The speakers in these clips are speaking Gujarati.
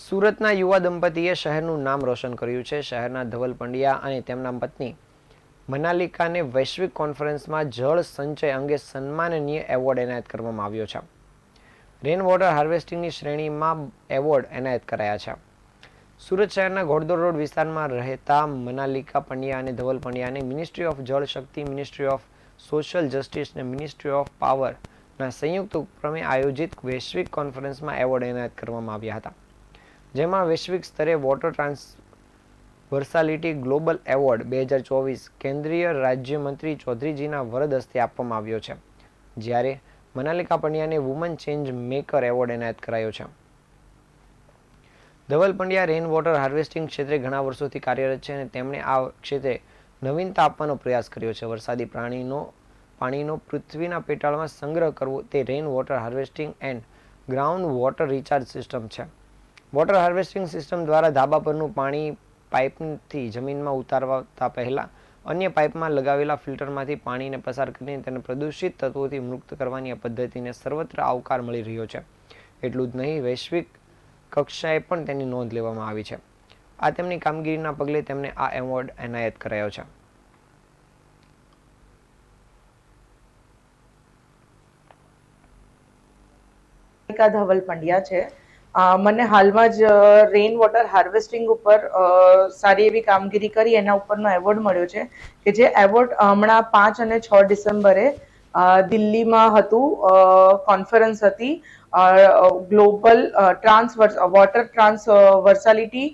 સુરતના યુવા દંપતીએ શહેરનું નામ રોશન કર્યું છે. શહેરના ધવલ પંડ્યા અને તેમના પત્ની મનાલિકાને વૈશ્વિક કોન્ફરન્સમાં જળ સંચય અંગે સન્માનનીય એવોર્ડ એનાયત કરવામાં આવ્યો છે. રેન વોટર હાર્વેસ્ટિંગની શ્રેણીમાં એવોર્ડ એનાયત કરાયા છે. સુરત શહેરના ઘોડદોડ રોડ વિસ્તારમાં રહેતા મનાલિકા પંડ્યા અને Dhaval પંડ્યાને ministry of Jal Shakti ministry of social justice અને મિનિસ્ટ્રી ઓફ પાવરના સંયુક્ત ઉપક્રમે આયોજિત વૈશ્વિક કોન્ફરન્સમાં એવોર્ડ એનાયત કરવામાં આવ્યા હતા. જેમાં વૈશ્વિક સ્તરે water transversality global award બે હજાર ચોવીસ કેન્દ્રીય રાજ્યમંત્રી ચૌધરીજીના વરદ હસ્તે આપવામાં આવ્યો છે, જ્યારે મનાલિકા પંડ્યાને વુમન ચેન્જ મેકર એવોર્ડ એનાયત કરાયો છે. Dhaval Pandya rain water harvesting ક્ષેત્રે ઘણા વર્ષોથી કાર્યરત છે અને તેમણે આ ક્ષેત્રે નવીનતા આપવાનો પ્રયાસ કર્યો છે. વરસાદી પ્રાણીનો, પાણીનો પૃથ્વીના પેટાળમાં સંગ્રહ કરવો તે rain water harvesting and ground water recharge system છે. વોટર હાર્વેસ્ટિંગ સિસ્ટમ દ્વારા ધાબા પરનું પાણી પાઇપથી જમીનમાં ઉતારવાતા પહેલાં અન્ય પાઇપમાં લગાવેલા ફિલ્ટરમાંથી પાણીને પસાર કરીને તેને પ્રદૂષિત તત્વોથી મુક્ત કરવાની આ પદ્ધતિને સર્વત્ર આવકાર મળી રહ્યો છે. એટલું જ નહીં, વૈશ્વિક કક્ષાએ પણ તેની નોંધ લેવામાં આવી છે. આ તેમની કામગીરીના પગલે તેમને આ એવોર્ડ એનાયત કરાયો છે. ધવલ પંડ્યા છે. મને હાલમાં જ રેઇન વોટર હાર્વેસ્ટિંગ ઉપર સારી એવી કામગીરી કરી, એના ઉપરનો એવોર્ડ મળ્યો છે કે જે એવોર્ડ હમણાં પાંચ અને છ ડિસેમ્બરે દિલ્હીમાં હતું. કોન્ફરન્સ હતી. Global trans water transversality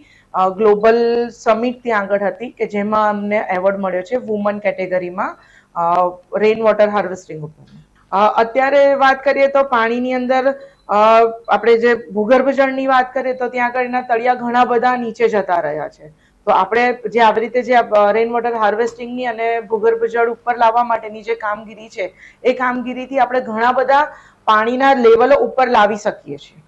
global summit ત્યાં આગળ હતી કે જેમાં અમને એવોર્ડ મળ્યો છે વુમન કેટેગરીમાં રેઇન વોટર હાર્વેસ્ટિંગ ઉપર. અત્યારે વાત કરીએ તો પાણીની અંદર આપણે જે ભૂગર્ભ જળની વાત કરીએ તો ત્યાં આગળ એના તળિયા ઘણા બધા નીચે જતા રહ્યા છે. તો આપણે જે આવી રીતે જે રેઇન વોટર હાર્વેસ્ટિંગની અને ભૂગર્ભ જળ ઉપર લાવવા માટેની જે કામગીરી છે, એ કામગીરીથી આપણે ઘણા બધા પાણીના લેવલો ઉપર લાવી શકીએ છીએ.